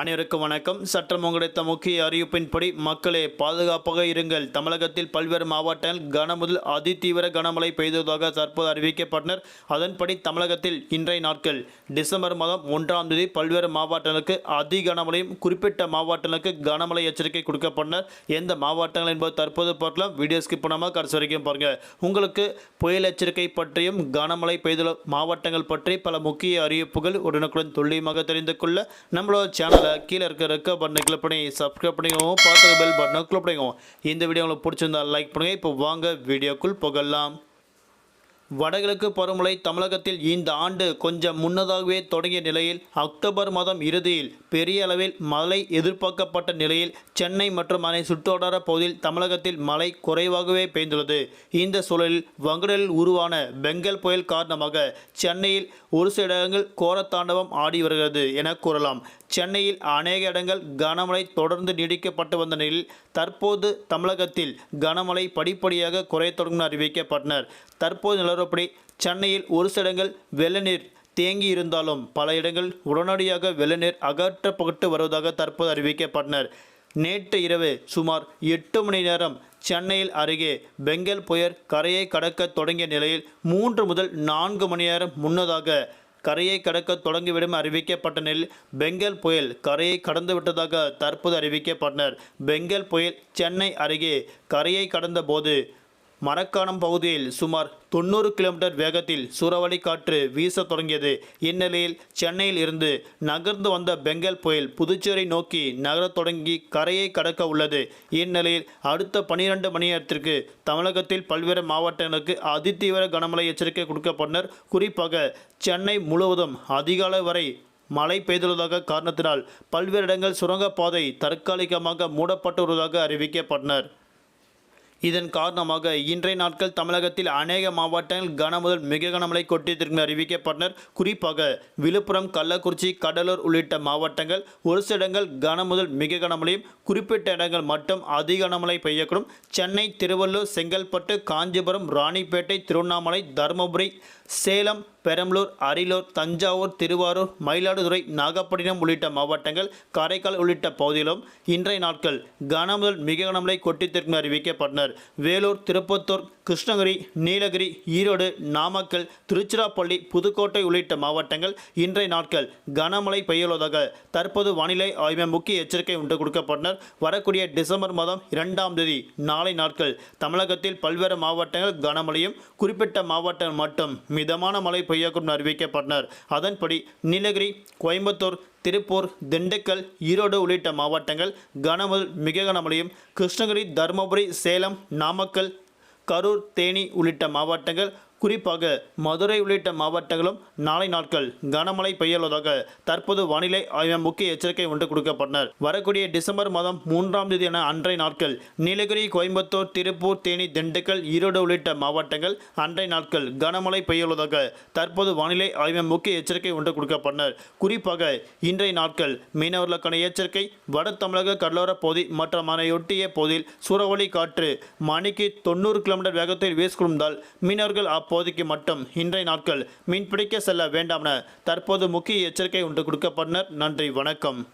அனைவருக்கும் வணக்கம். சட்டம் கிடைத்த முக்கிய அறிவிப்பின்படி மக்களே பாதுகாப்பாக இருங்கள். தமிழகத்தில் பல்வேறு மாவட்டங்கள் கனமுதல் அதிதீவிர கனமழை பெய்ததாக தற்போது அறிவிக்கப்பட்டனர். அதன்படி தமிழகத்தில் இன்றைய நாட்கள் டிசம்பர் மாதம் ஒன்றாம் தேதி பல்வேறு மாவட்டங்களுக்கு அதி கனமழையும் குறிப்பிட்ட மாவட்டங்களுக்கு கனமழை எச்சரிக்கை கொடுக்கப்பட்டனர். எந்த மாவட்டங்கள் என்பது தற்போது பார்க்கலாம். வீடியோஸ்க்கு ஸ்கிப் கடைசி வரைக்கும் பாருங்கள் உங்களுக்கு புயல் எச்சரிக்கை பற்றியும் கனமழை பெய்துள்ள மாவட்டங்கள் பற்றி பல முக்கிய அறிவிப்புகள் உடனுக்குடன் துல்லியமாக தெரிந்து கொள்ள நம்மளோட சேனல் கீழே இருக்க ரெக்க பட்டனை கிளிக் பண்ணி சப்ஸ்கிரைப் பண்ணிக்கோங்க. பார்த்து பெல் பட்டனை கிளிக் பண்ணிக்கோங்க. இந்த வீடியோ உங்களுக்கு பிடிச்சிருந்தா லைக் பண்ணுங்க. இப்போ வாங்க வீடியோக்குள் புகழலாம் வடகிழக்கு பருவமழை தமிழகத்தில் இந்த ஆண்டு கொஞ்சம் முன்னதாகவே தொடங்கிய நிலையில் அக்டோபர் மாதம் இறுதியில் பெரிய அளவில் மழை எதிர்பார்க்கப்பட்ட நிலையில் சென்னை மற்றும் அதனை சுற்றுவட்டார பகுதியில் தமிழகத்தில் மழை குறைவாகவே பெய்துள்ளது. இந்த சூழலில் வங்கடலில் உருவான பெங்கல் புயல் காரணமாக சென்னையில் ஒரு சில இடங்கள் கோரத்தாண்டவம் ஆடி வருகிறது என கூறலாம். சென்னையில் அநேக இடங்கள் கனமழை தொடர்ந்து நீடிக்கப்பட்டு வந்த நிலையில் தற்போது தமிழகத்தில் கனமழை படிப்படியாக குறைய தொடங்கும் அறிவிக்கப்பட்டனர். தற்போது நிலவரப்படி சென்னையில் ஒரு சில இடங்கள் தேங்கி இருந்தாலும் பல இடங்கள் உடனடியாக வெள்ளநீர் அகற்றப்பட்டு வருவதாக தற்போது அறிவிக்கப்பட்டனர். நேற்று இரவு சுமார் எட்டு மணி நேரம் சென்னையில் அருகே பெங்கல் புயல் கரையை கடக்க தொடங்கிய நிலையில் மூன்று முதல் நான்கு மணி நேரம் முன்னதாக கரையை கடக்க தொடங்கிவிடும் அறிவிக்கப்பட்ட நிலையில் பெங்கல் புயல் கரையை கடந்து விட்டதாக தற்போது அறிவிக்கப்பட்டனர். பெங்கல் புயல் சென்னை அருகே கரையை கடந்த போது மரக்காணம் பகுதியில் சுமார் தொண்ணூறு கிலோமீட்டர் வேகத்தில் சூறாவளி காற்று வீச தொடங்கியது. இந்நிலையில் சென்னையில் இருந்து நகர்ந்து வந்த பெங்கல் புயல் புதுச்சேரி நோக்கி நகரத் தொடங்கி கரையை கடக்க உள்ளது. இந்நிலையில் அடுத்த பனிரெண்டு மணி நேரத்திற்கு தமிழகத்தில் பல்வேறு மாவட்டங்களுக்கு அதிதீவிர கனமழை எச்சரிக்கை கொடுக்கப்பட்டனர் குறிப்பாக சென்னை முழுவதும் அதிகாலை வரை மழை பெய்துள்ளதாக காரணத்தினால் பல்வேறு இடங்கள் சுரங்கப்பாதை தற்காலிகமாக மூடப்பட்டுள்ளதாக அறிவிக்கப்பட்டனர். இதன் காரணமாக இன்றைய நாட்கள் தமிழகத்தில் அநேக மாவட்டங்கள் கன முதல் மிக கனமழை கொட்டியதற்கு அறிவிக்கப்பட்டனர். குறிப்பாக விழுப்புரம் கள்ளக்குறிச்சி கடலூர் உள்ளிட்ட மாவட்டங்கள் ஒரு சில இடங்கள் கன முதல் மிக கனமழையும் குறிப்பிட்ட இடங்கள் மட்டும் அதிக கனமழை பெய்யக்கூடும். சென்னை திருவள்ளூர் செங்கல்பட்டு காஞ்சிபுரம் ராணிப்பேட்டை திருவண்ணாமலை தருமபுரி சேலம் பெரம்பலூர் அரியலூர் தஞ்சாவூர் திருவாரூர் மயிலாடுதுறை நாகப்பட்டினம் உள்ளிட்ட மாவட்டங்கள் காரைக்கால் உள்ளிட்ட பகுதியிலும் இன்றைய நாட்கள் கனமுதல் மிக கனமழை கொட்டித்திற்கும் அறிவிக்கப்பட்டனர். வேலூர் திருப்பத்தூர் கிருஷ்ணகிரி நீலகிரி ஈரோடு நாமக்கல் திருச்சிராப்பள்ளி புதுக்கோட்டை உள்ளிட்ட மாவட்டங்கள் இன்றைய நாட்கள் கனமழை பெய்யுள்ளதாக தற்போது வானிலை ஆய்வு முக்கிய எச்சரிக்கை உண்டு கொடுக்கப்பட்டனர். வரக்கூடிய டிசம்பர் மாதம் இரண்டாம் தேதி நாளை நாட்கள் தமிழகத்தில் பல்வேறு மாவட்டங்கள் கனமழையும் குறிப்பிட்ட மாவட்டங்கள் மட்டும் மிதமான மழை பெய்யக்கூடும் அறிவிக்கப்பட்டனர் அதன்படி நீலகிரி கோயம்புத்தூர் திருப்பூர் திண்டுக்கல் ஈரோடு உள்ளிட்ட மாவட்டங்கள் கனமுதல் மிக கனமழையும் கிருஷ்ணகிரி தருமபுரி சேலம் நாமக்கல் கரூர் தேனி உள்ளிட்ட மாவட்டங்கள் குறிப்பாக மதுரை உள்ளிட்ட மாவட்டங்களும் நாளை நாட்கள் கனமழை பெய்யுள்ளதாக தற்போது வானிலை ஆய்வு முக்கிய எச்சரிக்கை ஒன்று கொடுக்கப்பட்டனர். வரக்கூடிய டிசம்பர் மாதம் மூன்றாம் தேதி என அன்றைய நாட்கள் நீலகிரி கோயம்புத்தூர் திருப்பூர் தேனி திண்டுக்கல் ஈரோடு உள்ளிட்ட மாவட்டங்கள் அன்றைய நாட்கள் கனமழை பெய்யுள்ளதாக தற்போது வானிலை ஆய்வு முக்கிய எச்சரிக்கை ஒன்று கொடுக்கப்பட்டனர். குறிப்பாக இன்றைய நாட்கள் மீனவர்களுக்கான எச்சரிக்கை வட தமிழக கடலோர பகுதி மற்றும் அதனையொட்டிய பகுதியில் சூறாவளி காற்று மணிக்கு தொண்ணூறு கிலோமீட்டர் வேகத்தில் வீசிக்கொண்டால் மீனவர்கள் இப்போதைக்கு மட்டும் இன்றைய நாட்கள் மீன்பிடிக்க செல்ல வேண்டாம் என தற்போது முக்கிய எச்சரிக்கை ஒன்று கொடுக்கப்பட்டனர். நன்றி வணக்கம்.